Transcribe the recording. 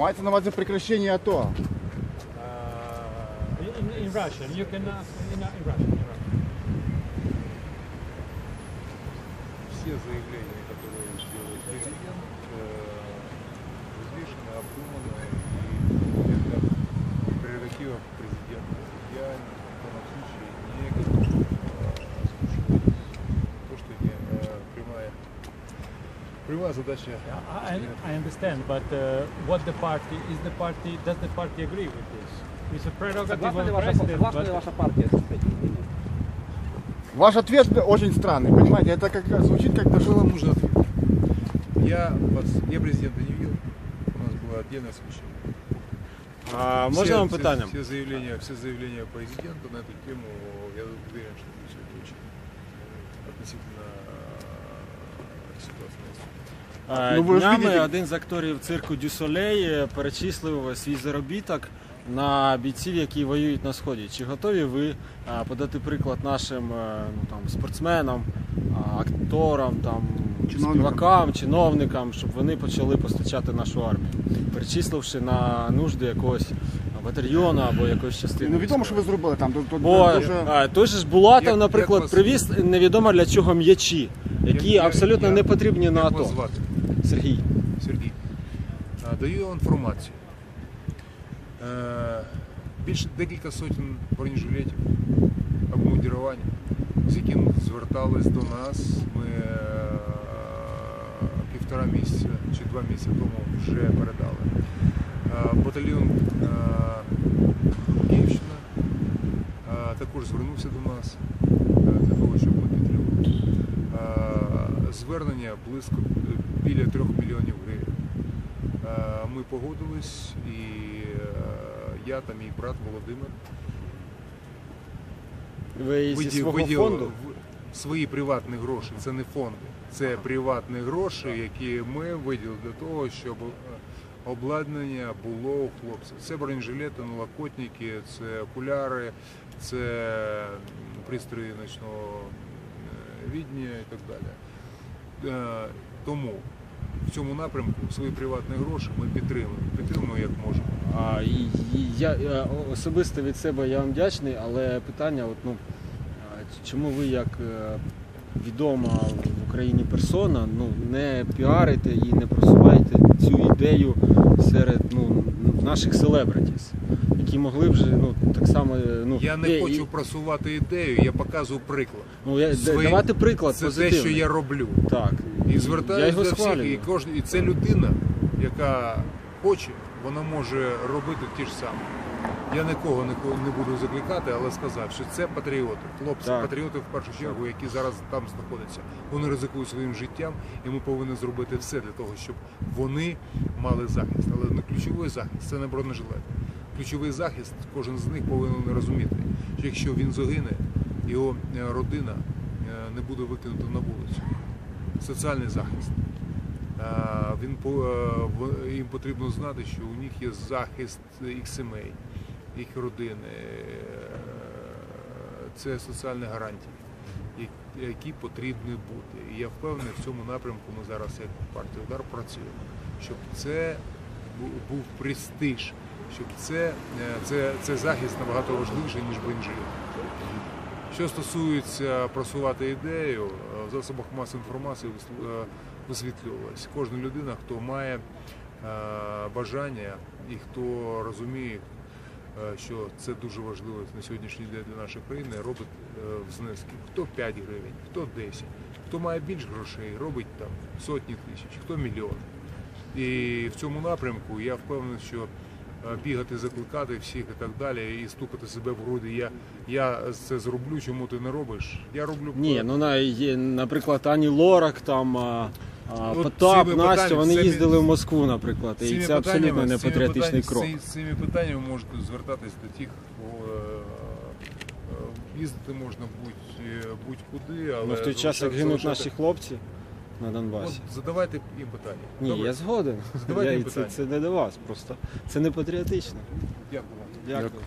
Мається на увазі прекращення АТО. In, in Russian, you can ask in, in Russian. In Russian. все заявления, которые делает президент, прямая задача. I, I understand, but uh, what the party is the party? Does the party agree with this? It's a prerogative Согласна of the president, согласна ли but ваша партия с этим? Ваш ответ очень странный, понимаете? Это как звучит как даже нужен ответ? Я вас, я президента не видел, у нас было отдельное совещание. А Все- можна вам все- питання? Все заявления, все заявления президента на эту тему, я уверен, что все это очень относительно Ну, ви ж Днями видите- один з акторів цирку Дюсолей е, перечислив свій заробіток на бійців, які воюють на сході. Чи готові ви е, подати приклад нашим е, ну, там, спортсменам, а, акторам, там, Чиновникам. співакам, чиновникам, щоб вони почали постачати нашу армію, перечисливши на нужди якогось батальйону або якоїсь частини? Ну відомо, що ви зробили там. Тут, тут Бо дуже... е, той же ж Булатов, Як- наприклад, вас- привіз невідомо для чого м'ячі, які абсолютно я- не потрібні на АТО. звати? Сергій. Сергій. А, Даю вам інформацію. Е, Більше декілька сотень бронежилетів обмундірування, з яким звертались до нас. Ми е, півтора місяця чи два місяці тому вже передали. Е, Батальйон е, Київщина е, також звернувся до нас е, для того, щоб Звернення близько е, біля трьох мільйонів гривень. Е, Ми погодились, і е, я та мій брат Володимир Ви зі свого виділили фонду? свої приватні гроші. Це не фонди, це приватні гроші, які ми виділили для того, щоб обладнання було у хлопців. Це бронежилети, налокотники, це окуляри, це пристрої ночного відня і так далі. Е, Тому в цьому напрямку свої приватні гроші ми підтримуємо. Підтримуємо як можемо. А, я е, особисто від себе я вам вдячний, але питання, от, ну, чому ви як е, відома в Україні персона ну, не піарите і не просуваєте цю ідею серед ну, наших селебритіс, які могли б вже ну, так само. Ну, Я не є- хочу і- просувати ідею, я показую приклад. ну, я, свої- давати приклад Це те, що я роблю. Так. І звертаюся до всіх, і кожен, і це людина, яка хоче, вона може робити ті ж самі. Я нікого не, буду закликати, але сказав, що це патріоти, хлопці, Так. патріоти в першу чергу, які зараз там знаходяться. Вони ризикують своїм життям, і ми повинні зробити все для того, щоб вони мали захист. Але не ключовий захист це не бронежилет. Ключовий захист, кожен з них повинен розуміти, що якщо він загине, його е, родина е, не буде викинута на вулицю. Соціальний захист. Він е, їм потрібно знати, що у них є захист їх сімей, їх родини. Е, Це соціальні гарантії, які потрібні бути. І я впевнений, в цьому напрямку ми зараз, як партія удар, працюємо, щоб це був престиж, щоб це, е, це, це захист набагато важливіший, ніж бенджин. Що стосується просувати ідею, в засобах масової інформації вис- е. Кожна людина, хто має е, бажання і хто розуміє, е, що це дуже важливо на сьогоднішній день для нашої країни, робить е, внески. Хто 5 гривень, хто 10, хто має більш грошей, робить там сотні тисяч, хто мільйон. І в цьому напрямку я впевнений, що бігати, закликати всіх і так далі, і стукати себе в груди. Я, я це зроблю, чому ти не робиш? Я роблю Ні, ну на є, наприклад, Ані Лорак, там а, Ну, Потап, цими Настя, питаннями- вони цими- їздили в Москву, наприклад, і Цими це абсолютно не цими патріотичний крок. питань- З цими питаннями можете звертатись до тих, кого, е, е, їздити можна будь, е, будь-куди, але Ну, в той час, як гинуть залишати- наші хлопці на Донбасі. От задавайте їм питання. Ні, Добре? я згоден. Задавайте Я, і їм це, питання. це не до вас, просто це не патріотично. Дякую вам. Дякую. Дякую.